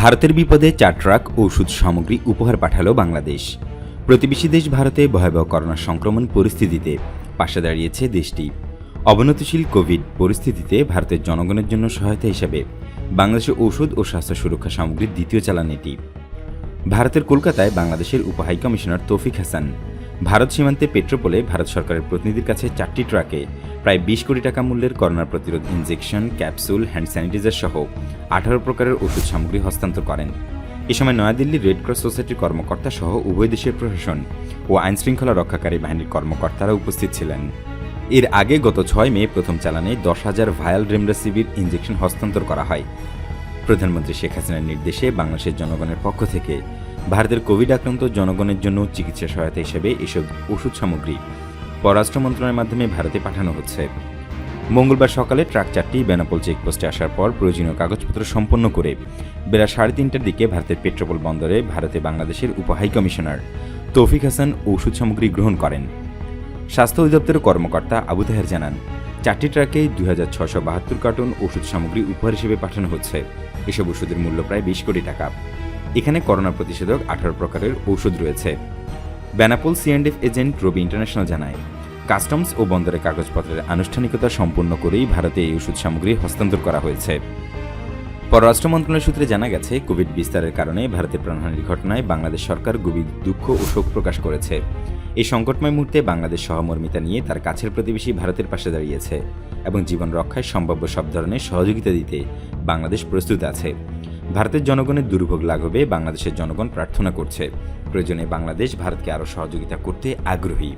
ভারতের বিপদে চার ট্রাক ওষুধ সামগ্রী উপহার পাঠালো বাংলাদেশ। প্রতিবেশী দেশ ভারতে ভয়াবহ করোনা সংক্রমণ পরিস্থিতিতে পাশে দাঁড়িয়েছে দেশটি। অবনতিশীল কোভিড পরিস্থিতিতে ভারতের জনগণের জন্য সহায়তা হিসেবে বাংলাদেশে ওষুধ ও স্বাস্থ্য সুরক্ষা সামগ্রীর দ্বিতীয় চালান এটি। ভারতের কলকাতায় বাংলাদেশের উপ হাই কমিশনার তৌফিক হাসান ভারত সীমান্তে পেট্রোপোলে ভারত সরকারের প্রতিনিধির কাছে চারটি ট্রাকে প্রায় বিশ কোটি টাকা মূল্যের করোনা প্রতিরোধ ইনজেকশন, ক্যাপসুল, হ্যান্ড স্যানিটাইজার সহ আঠারো প্রকারের ওষুধ সামগ্রী হস্তান্তর করেন। এ সময় নয়াদিল্লির রেড ক্রস সোসাইটির কর্মকর্তা সহ উভয় দেশের প্রশাসন ও আইনশৃঙ্খলা রক্ষাকারী বাহিনীর কর্মকর্তারা উপস্থিত ছিলেন। এর আগে গত ছয় মে প্রথম চালানে দশ হাজার ভায়াল রেমডেসিভির ইনজেকশন হস্তান্তর করা হয়। প্রধানমন্ত্রী শেখ হাসিনার নির্দেশে বাংলাদেশের জনগণের পক্ষ থেকে ভারতের কোভিড আক্রান্ত জনগণের জন্য চিকিৎসা সহায়তা হিসেবে এসব ওষুধ সামগ্রী পররাষ্ট্র মন্ত্রণালয়ের মাধ্যমে ভারতে পাঠানো হচ্ছে। মঙ্গলবার সকালে ট্রাক চারটি বেনাপোল চেকপোস্টে আসার পর প্রয়োজনীয় কাগজপত্র সম্পন্ন করে বেলা সাড়ে তিনটার দিকে ভারতের পেট্রোপোল বন্দরে ভারতে বাংলাদেশের উপ হাই কমিশনার তৌফিক হাসান ওষুধ সামগ্রী গ্রহণ করেন। স্বাস্থ্য অধিদপ্তরের কর্মকর্তা আবু তাহের জানান চারটি ট্রাকে দুই হাজার ছশো বাহাত্তর কার্টন ওষুধ সামগ্রী উপহার হিসেবে পাঠানো হচ্ছে। এসব ওষুধের মূল্য প্রায় বিশ কোটি টাকা। এখানে করোনা প্রতিষেধক আঠারো প্রকারের ওষুধ রয়েছে। Benapole CNDF agent Rabi international জানায়, কাস্টমস ও বন্দরের কাগজপত্রের আনুষ্ঠানিকতা সম্পন্ন করেই ভারতে এই ওষুধ সামগ্রী হস্তান্তর করা হয়েছে। পররাষ্ট্র মন্ত্রণালয় সূত্রে জানা গেছে, কোভিড বিস্তারের কারণে ভারতের প্রাণহানির ঘটনায় বাংলাদেশ সরকার গভীর দুঃখ ও শোক প্রকাশ করেছে। এই সংকটময় মুহূর্তে বাংলাদেশ সহমর্মিতা নিয়ে তার কাছের প্রতিবেশী ভারতের পাশে দাঁড়িয়েছে এবং জীবন রক্ষায় সম্ভাব্য সব ধরনের সহযোগিতা দিতে বাংলাদেশ প্রস্তুত আছে। ভারতের জনগণের দুর্ভোগ লাঘবে বাংলাদেশের জনগণ প্রার্থনা করছে। প্রয়োজনে বাংলাদেশ ভারতকে আরও সহযোগিতা করতে আগ্রহী।